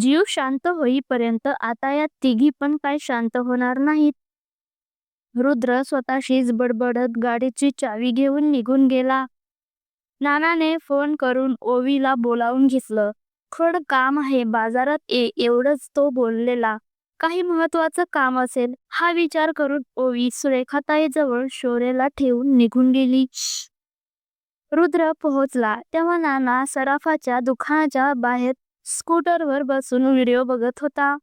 जीव शांत होईपर्यंत आता या तिघी पण काय शांत होणार नाहीत. रुद्र स्वतःशीच बडबडत गाडीची चावी घेऊन निघून गेला. नानाने फोन करून ओवीला बोलावून घेतलं. खड काम आहे बाजारात ये एवढंच तो बोललेला. काही महत्वाचं काम असेल हा विचार करून ओवी सुरेखाताईजवळ शोरेला ठेवून निघून गेली. रुद्र पोहोचला तेव्हा नाना सराफाच्या दुकानाच्या बाहेर स्कूटरवर बसून व्हिडिओ बघत होता.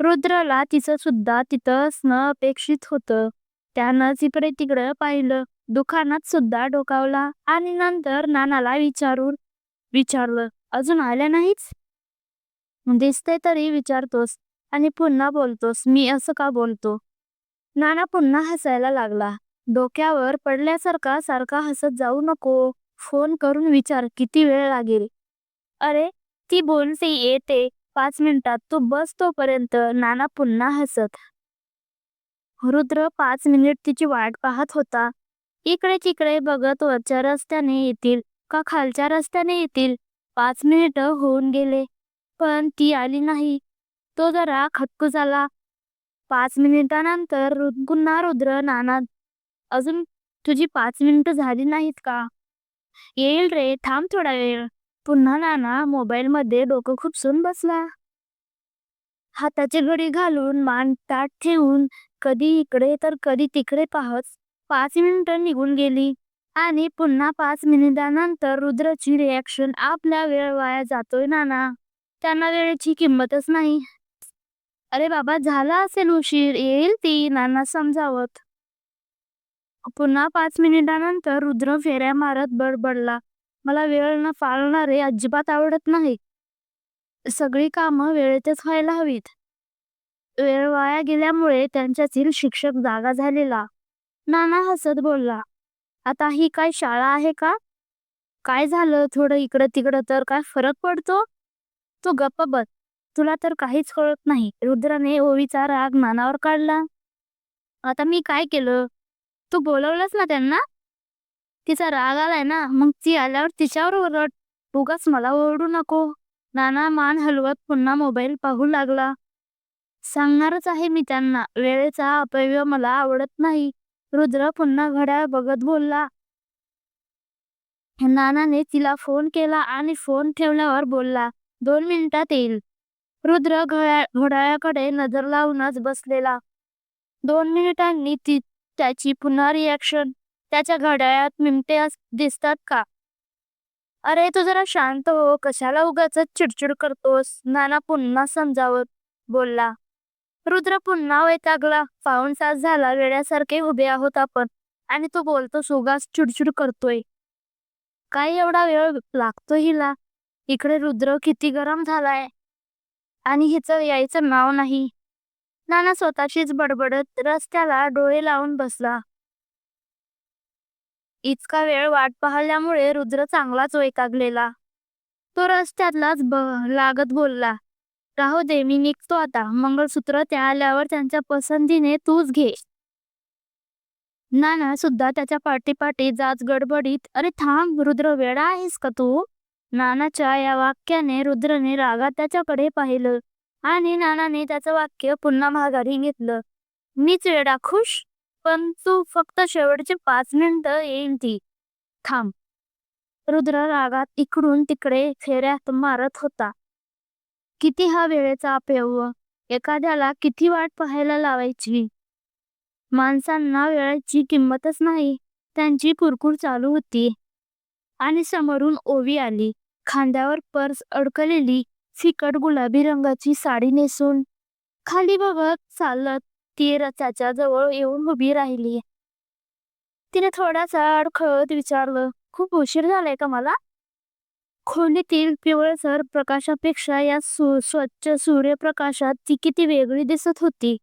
रुद्रला तिचं सुद्धा तिथं असणं अपेक्षित होतं. त्यानं इकडे तिकडं पाहिलं. दुकानात सुद्धा डोकावला आणि नंतर नानाला विचारून विचारलं अजून आल्या नाहीच? दिसते तरी विचारतोस आणि पुन्हा बोलतोस मी असं का बोलतो? नाना पुन्हा हसायला लागला. डोक्यावर पडल्यासारखा सारखा हसत जाऊ नको. फोन करून विचार किती वेळ लागेल? अरे ती बोनसे येते पाच मिनिटात. तू बस तोपर्यंत नाना पुन्हा हसत. रुद्र पाच मिनिट तिची वाट पाहत होता. इकडे तिकडे बघत वरच्या रस्त्याने येतील का खालच्या रस्त्याने येतील? पाच मिनिट होऊन गेले पण ती आली नाही. तो जरा खटकू झाला. पाच मिनिटानंतर पुन्हा रुद्र नाना अजून तुझी पाच मिनिटं झाली नाहीत का? येईल रे थांब थोडा वेळ. पुन्हा नाना मोबाईलमध्ये डोकं खुपसून बसला. हाताची घडी घालून मान ताट ठेवून कधी इकडे तर कधी तिकडे पाहत पाच मिनिटं निघून गेली. आणि पुन्हा पाच मिनिटानंतर रुद्रची रिॲक्शन आपला वेळ वाया जातोय नाना. त्यांना वेळेची किंमतच नाही. अरे बाबा झाला असेल उशीर येईल ती नाना समजावत. पुन्हा पाच मिनिटानंतर रुद्र फेऱ्या मारत बडबडला. मला वेळ न पाळणारे अजिबात आवडत नाही. सगळी कामं वेळेतच व्हायला हवीत. वेळ वाया गेल्यामुळे त्यांच्यातील शिक्षक जागा झालेला. नाना हसत बोलला आता ही काय शाळा आहे का? काय झालं? थोडं इकडं तिकडं तर काय फरक पडतो? तू गप्प बस. तुला तर काहीच कळत नाही. रुद्राने ओवीचा राग नानावर काढला. आता मी काय केलं? तू बोलवलंस ना त्यांना? तिचा राग आलाय ना मग ती आल्यावर तिच्यावर ओरड उगाच मला ओरडू नको. नाना मान हलवत पुन्हा मोबाईल पाहू लागला. सांगणारच आहे मी त्यांना वेळेचा अपव्यय मला आवडत नाही. रुद्र पुन्हा घड्याळ बघत बोलला. नानाने तिला फोन केला आणि फोन ठेवल्यावर बोलला दोन मिनिटात येईल. रुद्र घड्याळाकडे नजर लावूनच बसलेला. दोन मिनिटांनी ती त्याची पुन्हा रिॲक्शन त्याच्या घड्याळात मिमटे अस- दिसतात का? अरे तू जरा शांत हो. कशाला उगाच चिडचिड करतोस? नाना पुन्हा समजावत बोलला. रुद्र पुन्हा वैतागला. पाऊण सास झाला. वेड्यासारखे उभे आहोत आपण. आणि तू बोलतोस उगाच चिडचिड करतोय. काय एवढा वेळ लागतो हिला? इकडे रुद्र किती गरम झालाय. आणि हिचं यायचं नाव नाही. नाना स्वतःशीच बडबडत रस्त्याला डोळे लावून बसला. इतका वेळ वाट पाहिल्यामुळे रुद्र चांगलाच वैतागलेला. तो रस्त्यातलाच ब लागत बोलला. राहू दे मी निघतो आता. मंगळसूत्र त्या आल्यावर त्यांच्या पसंतीने तूच घे. नाना सुद्धा त्याच्या पाठीपाठी जात गडबडीत अरे थांब रुद्र वेडा आहेस का तू? नानाच्या या वाक्याने रुद्रने रागात त्याच्याकडे पाहिलं आणि नानाने त्याचं वाक्य पुन्हा माघारी घेतलं. मीच वेडा खुश? पण तू फक्त शेवटचे पाच मिनिटं येईल ती. थांब. रुद्र रागात इकडून तिकडे फेऱ्यात मारत होता. किती हा वेळेचा अपयव? एखाद्याला किती वाट पाहायला लावायची? माणसांना वेळेची किंमतच नाही. त्यांची कुरकुर चालू होती. आणि समोरून ओवी आली. खांद्यावर पर्स अडकलेली फिकट गुलाबी रंगाची साडी नेसून. खाली बघत चालत. ती रथाच्या जवळ येऊन उभी राहिली. तिने थोडासा अडखळत विचारलं खूप उशीर झालाय का मला? खोलीतील पिवळसर प्रकाशापेक्षा या सु स्वच्छ सूर्यप्रकाशात ती किती वेगळी दिसत होती.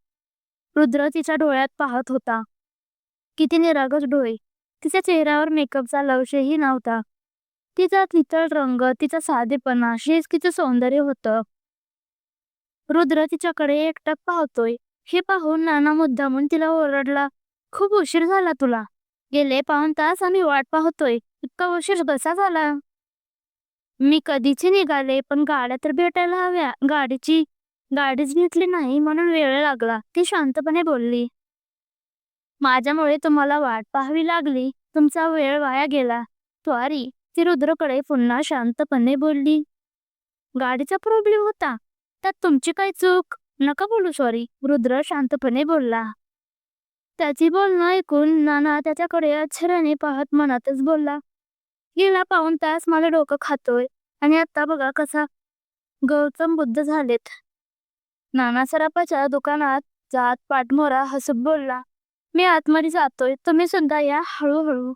रुद्र तिच्या डोळ्यात पाहत होता. किती निरागस डोळे. तिच्या चेहऱ्यावर मेकअपचा लवशही नव्हता. तिचा नितळ रंग तिचा साधेपणा हेच तिचं सौंदर्य होतं. रुद्र तिच्याकडे एकटक पाहतोय. हे पाहून नाना मुद्दामून तिला ओरडला खूप उशीर झाला तुला. गेले पाऊण तास आम्ही वाट पाहतोय. इतका उशीर कसा झाला? मी कधीची निघाले पण गाड्या तर भेटायला हव्या. गाडीची गाडीच घेतली नाही म्हणून वेळ लागला. ती शांतपणे बोलली. माझ्यामुळे तुम्हाला वाट पाहावी लागली. तुमचा वेळ वाया गेला. त्वारी ती रुद्रकडे पुन्हा शांतपणे बोलली. गाडीचा प्रॉब्लेम होता. त्यात तुमची काय चूक? नका बोलू सॉरी रुद्र शांतपणे बोलला. त्याची बोलणं ऐकून नाना त्याच्याकडे आश्चर्याने पाहत मनातच बोलला. गेला पाऊन तास मला डोकं खातोय आणि आता बघा कसा गौतम बुद्ध झालेत. नाना सरापाच्या दुकानात जात पाठमोरा हसत बोलला. मी आतमध्ये जातोय तुम्ही सुद्धा या हळूहळू.